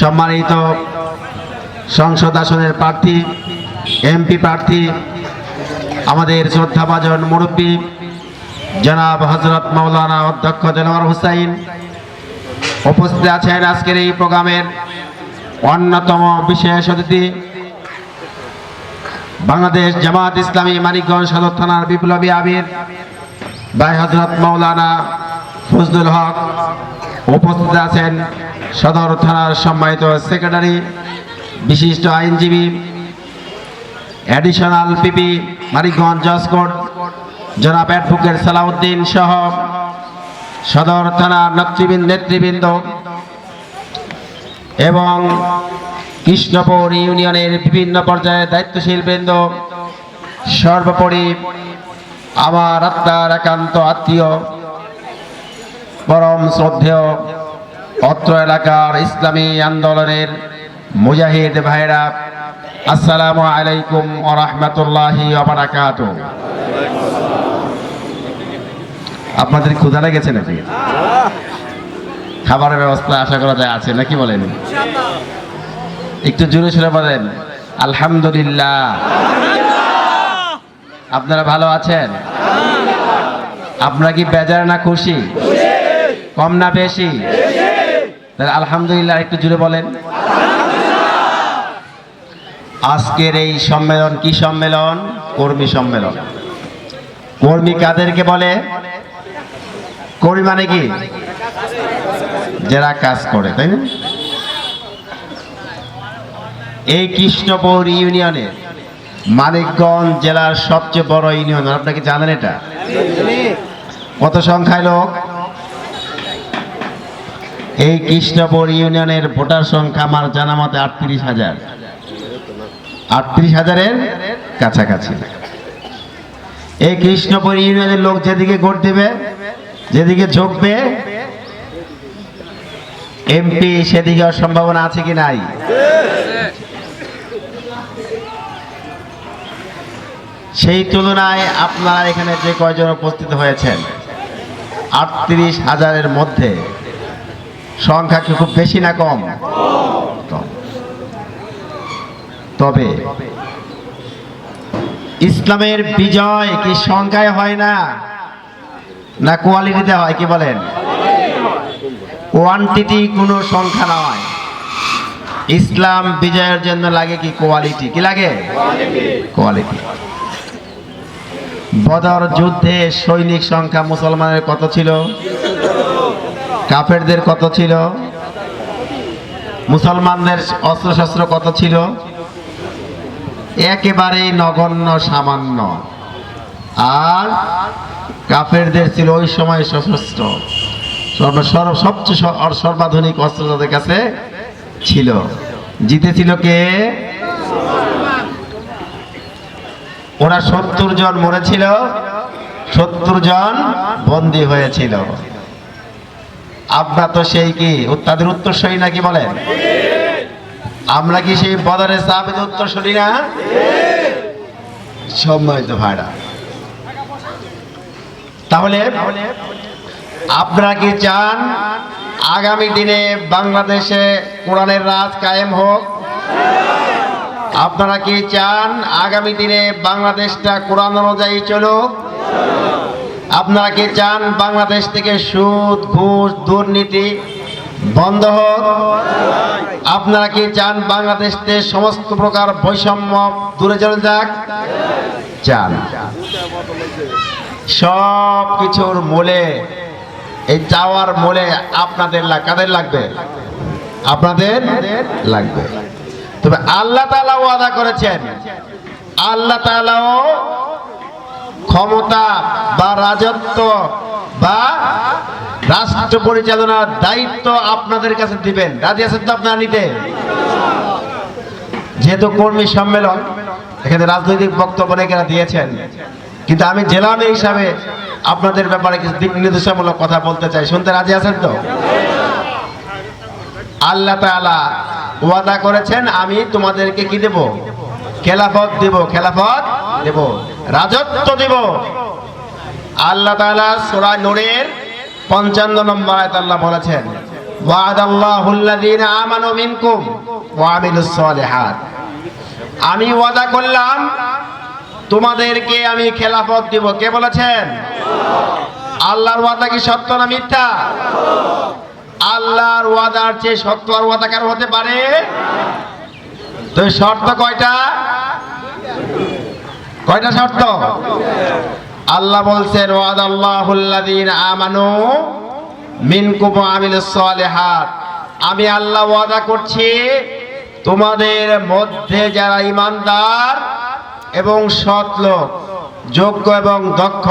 সম্মানিত সংসদ আসনের প্রার্থী, এমপি প্রার্থী, আমাদের শ্রদ্ধাভাজন মুরব্বী, জনাব হজরত মৌলানা অধ্যক্ষ দেলোয়ার হুসাইন উপস্থিত আছেন আজকের এই প্রোগ্রামের অন্যতম বিশেষ অতিথি। বাংলাদেশ জামাত ইসলামী মানিকগঞ্জ সদর থানার বিপ্লবী আবির ভাই হজরত মৌলানা ফজলুল হক উপস্থিত আছেন সদর থানার সম্মানিত সেক্রেটারি, বিশিষ্ট আইনজীবী অ্যাডিশনাল পিপি মানিকগঞ্জ জসকোট জনাব অ্যাডভোকেট সালাউদ্দিন সহ সদর থানার নেতৃবৃন্দ নেতৃবৃন্দ এবং কৃষ্ণপুর ইউনিয়নের বিভিন্ন পর্যায়ে দায়িত্বশীল বৃন্দ, সর্বোপরি আমার আত্মার একান্ত আত্মীয় পরম শ্রদ্ধেয় অত্র এলাকার ইসলামী আন্দোলনের মুজাহিদ ভাইরা আসসালামু আলাইকুম ও রহমতুল্লাহি আবরাকাত আপনাদের ক্ষুধা লেগেছে নাকি? খাবারের ব্যবস্থা আশা করা যায় আছে, নাকি বলেন? একটু জোরে সরে বলেন, আলহামদুলিল্লাহ। আপনারা ভালো আছেন? আপনারা কি বেজার না খুশি? কম না বেশি? তাহলে আলহামদুলিল্লাহ, একটু জুড়ে বলেন। আজকের এই সম্মেলন কি সম্মেলন? কর্মী সম্মেলন। কর্মী কাদেরকে বলে? কর্মী মানে কি? যারা কাজ করে, তাই না? এই কৃষ্ণপুর ইউনিয়নের মানিকগঞ্জ জেলার সবচেয়ে বড় ইউনিয়ন আপনাকে জানেন এটা? কত সংখ্যায় লোক? এই কৃষ্ণপুর ইউনিয়নের ভোটার সংখ্যা আমার জানা মতে আটত্রিশ হাজার। আটত্রিশ হাজারের কাছাকাছি। এই কৃষ্ণপুর ইউনিয়নের লোক যেদিকে ভোট দেবে, যেদিকে ঝুঁকবে, এমপি সেদিকে সম্ভাবনা আছে কি নাই? সেই তুলনায় আপনারা এখানে যে কয়জন উপস্থিত হয়েছেন? আটত্রিশ হাজারের মধ্যে। সংখ্যা কি খুব বেশি না কম। তবে ইসলামের বিজয় কি সংখ্যায় হয় না? না কোয়ালিটিতে হয়, কি বলেন? কোয়ান্টিটি কোনো সংখ্যা নয়। ইসলাম বিজয়ের জন্য লাগে কি কোয়ালিটি? কি লাগে? কোয়ালিটি। বদর যুদ্ধে সৈনিক সংখ্যা মুসলমানের কত ছিল? কাফেরদের কত ছিল? মুসলমানদের অস্ত্রশস্ত্র কত ছিল? একেবারেই নগণ্য, সামান্য। আর কাফেরদের ছিল ওই সময় সশস্ত্র। সবচেয়ে সর্বাধুনিক অস্ত্র তাদের কাছে ছিল। জিতেছিল কে? ওরা সত্তর জন মরেছিল, সত্তর জন বন্দী হয়েছিল। আমরা তো সেই কি তাদের উত্তরসূরি নাকি বলেন আমরা কি সেই বদরের সাহাবিদের উত্তরসূরি না? সম্মানিত ভাইরা। তাহলে আপনারা কি চান আগামী দিনে বাংলাদেশে কোরআনের রাজ কায়েম হোক? আপনারা কি চান আগামী দিনে বাংলাদেশটা কোরআন অনুযায়ী চলুক? আপনারা কি চান বাংলাদেশ থেকে সুদ, ঘুষ, দুর্নীতি বন্ধ হোক? আপনারা কি চান বাংলাদেশ থেকে সমস্ত প্রকার বৈষম্য দূরে চলে যাক? চান। সব কিছুর মূলে, এই চাওয়ার মূলে আপনাদের কাদের লাগবে? আপনাদের লাগবে। তবে আল্লাহ তাআলা ওয়াদা করেছেন। আল্লাহ তাআলাও ক্ষমতা বা রাজত্ব বা রাষ্ট্র পরিচালনার দায়িত্ব আপনাদের কাছে দিবেন। রাজি আছেন তো আপনারা নিতে? যেহেতু কর্মী সম্মেলন, এখানে রাজনৈতিক বক্তব্য অনেকেরা দিয়েছেন। কিন্তু আমি জেলা মেয়র হিসাবে আপনাদের ব্যাপারে কিছু দিক নির্দেশামূলক কথা বলতে চাই। শুনতে রাজি আছেন তো? আল্লাহ তাআলা ওয়াদা করেছেন, আমি তোমাদেরকে কি দেব? খেলাফত দেব। খেলাফত দেব, রাজত্ব দেব। আল্লাহ তাআলা সূরা নূরের পঞ্চান্ন নম্বর আয়াত আল্লাহ বলেছেন ওয়াদাল্লাহুল্লাযীনা আমানু মিনকুম ওয়া আমিলুস সালিহাত। আমি ওয়াদা করলাম, তোমাদেরকে আমি খেলাফত দিব। কে বলেছেন? আল্লাহর ওয়াদা কি সত্য না মিথ্যা? আল্লাহর ওয়াদার চেয়ে সত্য আর ওয়াদা কারও হতে পারে? তো শর্ত কয়টা? কয়টা শর্ত? আল্লাহ বলছেন ওয়াদ আল্লাহুল্লাযীনা আমানু মিনকুম ওয়া আমিলুস সালিহাত। আমি আল্লাহ ওয়াদা করছি, তোমাদের মধ্যে যারা ইমানদার এবং সৎ লোক, যোগ্য এবং দক্ষ,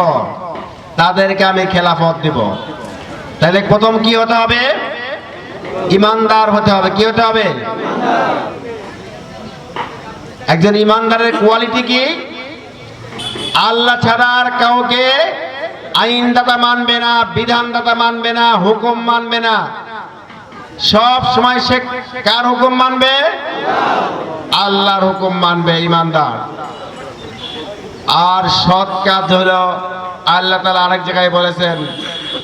তাদেরকে আমি খেলাফত দেব। তাহলে প্রথম কি হতে হবে? ইমানদার হতে হবে। কি হতে হবে? একজন ইমানদারের কোয়ালিটি কি? আল্লাহ ছাড়া আর কাউকে আইনদাতা মানবে না, বিধানদাতা মানবে না, হুকুম মানবে না। সব সময় সে কার হুকুম মানবে? আল্লাহর হুকুম মানবে, ইমানদার। আর সৎ কাজ হলো, আল্লাহ তালা আরেক জায়গায় বলেছেন,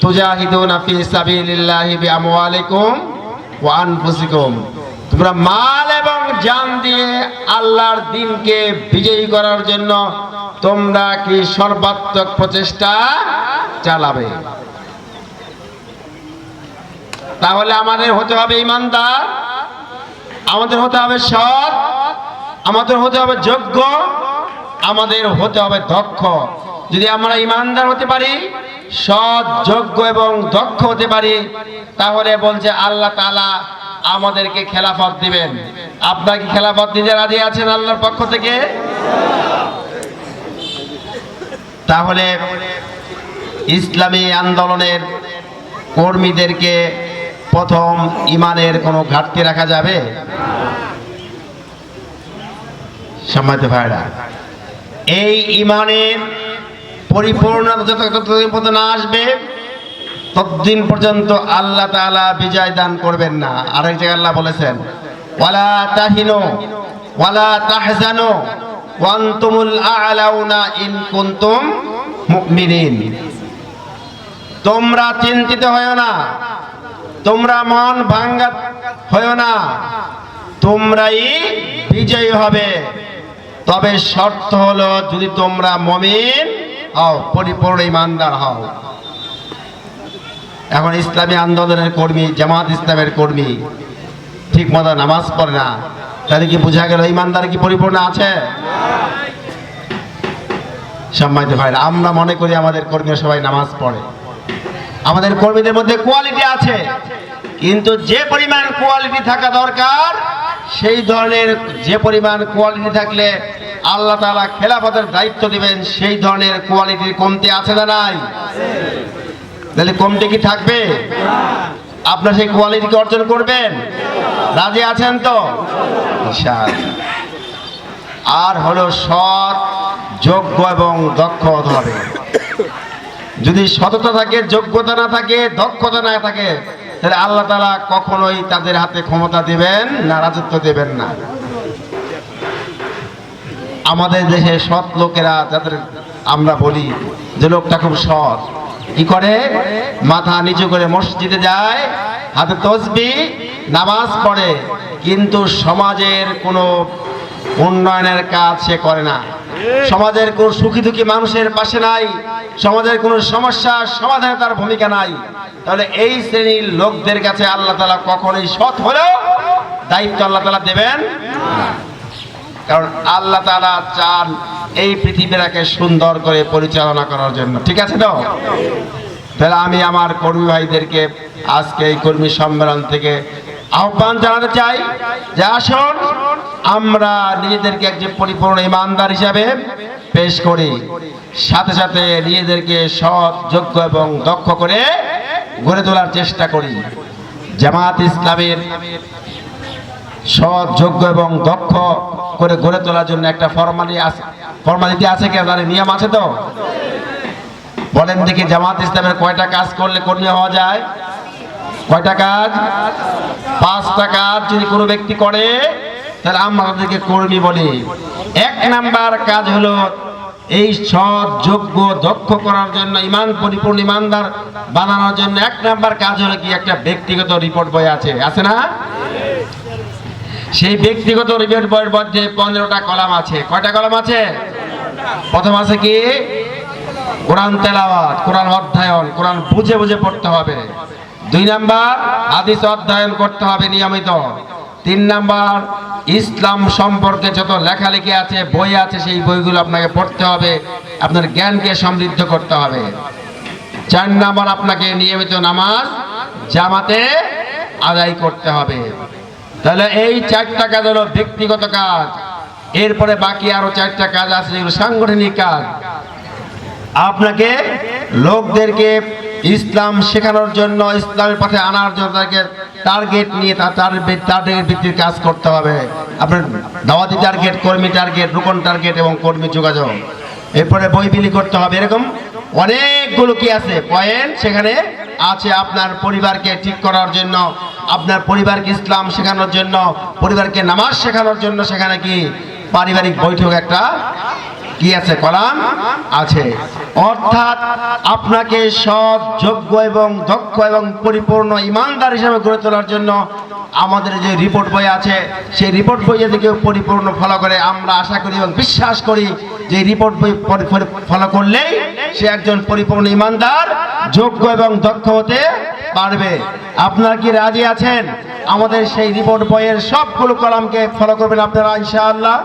তুজাহিদুনা ফি সাবিলিল্লাহি বিআমওয়ালিকুম ওয়া আনফুসিকুম। তোমরা মাল এবং জান দিয়ে আল্লাহর দিনকে বিজয়ী করার জন্য তোমরা কি সর্বাত্মক প্রচেষ্টা চালাবে? তাহলে আমাদের হতে হবে ইমানদার, আমাদের হতে হবে সৎ, আমাদের হতে হবে যোগ্য, আমাদের হতে হবে দক্ষ। যদি আমরা ইমানদার হতে পারি, সৎ, যোগ্য এবং দক্ষ হতে পারি, তাহলে বলছে আল্লাহ তাআলা আমাদেরকে খেলাফত দিবেন। আপনার কি খেলাফত দিতে রাজি আছেন আল্লাহর পক্ষ থেকে? তাহলে ইসলামী আন্দোলনের কর্মীদেরকে প্রথম ইমানের কোনো ঘাটতি রাখা যাবে? ভাইরা, এই ইমানের পরিপূর্ণতা যত না আসবে। ততদিন পর্যন্ত আল্লাহ তাআলা বিজয় দান করবেন না। আরেক জায়গায় আল্লাহ বলেছেন, ওয়ালা তাহিনু, ওয়ালা তাহজানু তোমরা চিন্তিত হয়ো না, তোমরা মন ভাঙ্গা হয়ো না, তোমরাই বিজয়ী হবে। তবে শর্ত হলো, যদি তোমরা মমিন হও, পরিপূর্ণ ইমানদার হও। এখন ইসলামী আন্দোলনের কর্মী, জামাত ইসলামের কর্মী ঠিক মতো নামাজ পড়ে না। তাহলে কি বোঝা গেল ইমানদার কি পরিপূর্ণ আছে? সম্মানিত ভাইরা, আমরা মনে করি আমাদের কর্মীরা সবাই নামাজ পড়ে। আমাদের কর্মীদের মধ্যে কোয়ালিটি আছে। কিন্তু যে পরিমাণ কোয়ালিটি থাকা দরকার, সেই ধরনের যে পরিমাণ কোয়ালিটি থাকলে আল্লাহ তাআলা খেলাফতের দায়িত্ব দিবেন, সেই ধরনের কোয়ালিটির কমতি আছে না নাই? তাহলে কমটি কি থাকবে? আপনার সেই কোয়ালিটিকে অর্জন করবেন? রাজি আছেন তো। আর হলো সৎ, যোগ্য এবং দক্ষ হবে। যদি সততা থাকে, যোগ্যতা না থাকে, দক্ষতা না থাকে, তাহলে আল্লাহ তালা কখনোই তাদের হাতে ক্ষমতা দেবেন না, রাজত্ব দেবেন না। আমাদের দেশে সৎ লোকেরা, যাদের আমরা বলি, যে লোকটা খুব সৎ কি করে? মাথা নিচু করে মসজিদে যায়, হাতে তসবি, নামাজ পড়ে। কিন্তু সমাজের কোনো উন্নয়নের কাজ সে করে না। সমাজের কোন সুখী দুঃখী মানুষের পাশে নাই। সমাজের কোনো সমস্যা সমাধানে তার ভূমিকা নাই। তাহলে এই শ্রেণির লোকদের কাছে আল্লাহ তালা কখনোই সৎ হলেও দায়িত্ব আল্লাহ তালা দেবেন। কারণ আল্লাহ তালা চান এই পৃথিবীটাকে সুন্দর করে পরিচালনা করার জন্য। ঠিক আছে তো? তাহলে আমি আমার কর্মী ভাইদেরকে আজকে এই কর্মী সম্মেলন থেকে আহ্বান জানাতে চাই যে আসুন, আমরা নিজেদেরকে একজন পরিপূর্ণ ইমানদার হিসাবে পেশ করি। সাথে সাথে নিজেদেরকে সৎ, যোগ্য এবং দক্ষ করে গড়ে তোলার চেষ্টা করি। জামাত ইসলামের সৎ, যোগ্য এবং দক্ষ করে গড়ে তোলার জন্য একটা ফর্মালি আছে। ফর্মালিটি আছে কি আপনার নিয়ম আছে তো? বলেন দেখি জামাত ইসলামের কয়টা কাজ করলে কর্মী হওয়া যায়? কয়টা কাজ? পাঁচটা কাজ যদি কোনো ব্যক্তি করে, তাহলে আমরা তাদেরকে কর্মী বলি। এক নাম্বার কাজ হলো এই সৎ, যোগ্য, দক্ষ করার জন্য, ইমান পরিপূর্ণ, ইমানদার বানানোর জন্য। এক নাম্বার কাজ হলো কি? একটা ব্যক্তিগত রিপোর্ট বই আছে। আছে না? সেই ব্যক্তিগত রিপোর্ট বইয়ের মধ্যে পনেরোটা কলাম আছে। কয়টা কলাম আছে? প্রথম আছে কি? কোরআন তেলাওয়াত, কোরআন অধ্যয়ন, কোরআন বুঝে বুঝে পড়তে হবে। দুই নাম্বার, হাদিস অধ্যয়ন করতে হবে নিয়মিত। তিন নাম্বার, ইসলাম সম্পর্কে যত লেখালেখি আছে, বই আছে, সেই বইগুলো আপনাকে পড়তে হবে। আপনার জ্ঞানকে সমৃদ্ধ করতে হবে। চার নাম্বার, আপনাকে নিয়মিত নামাজ জামাতে আদায় করতে হবে। তাহলে এই চারটা কাজ হলো ব্যক্তিগত কাজ। এরপরে বাকি আরও চারটা কাজ আছে, যেগুলো সাংগঠনিক কাজ। আপনাকে লোকদেরকে ইসলাম শেখানোর জন্য, ইসলামের পথে আনার জন্য তাদেরকে টার্গেট নিয়ে তার টার্গেট ভিত্তির কাজ করতে হবে। আপনার দাওয়াতি টার্গেট কর্মী টার্গেট রুকন টার্গেট এবং কর্মী যোগাযোগ। এরপরে বই বিলি করতে হবে, এরকম অনেকগুলো কি আছে? পয়েন্ট সেখানে আছে আপনার পরিবারকে ঠিক করার জন্য। আপনার পরিবারকে ইসলাম শেখানোর জন্য, পরিবারকে নামাজ শেখানোর জন্য সেখানে কি পারিবারিক বৈঠক একটা কি আছে, কলাম আছে। অর্থাৎ আপনাকে সৎ, যোগ্য এবং দক্ষ এবং পরিপূর্ণ ইমানদার হিসেবে গড়ে তোলার জন্য আমাদের যে রিপোর্ট বই আছে, সেই রিপোর্ট বই যদি কেউ পরিপূর্ণ ফলো করে, আমরা আশা করি এবং বিশ্বাস করি যে রিপোর্ট বই ফলো করলেই সে একজন পরিপূর্ণ ইমানদার, যোগ্য এবং দক্ষ হতে পারবে। আপনারা কি রাজি আছেন? আমাদের সেই রিপোর্ট বইয়ের সবগুলো কলামকে ফলো করবেন আপনারা, ইনশাআল্লাহ।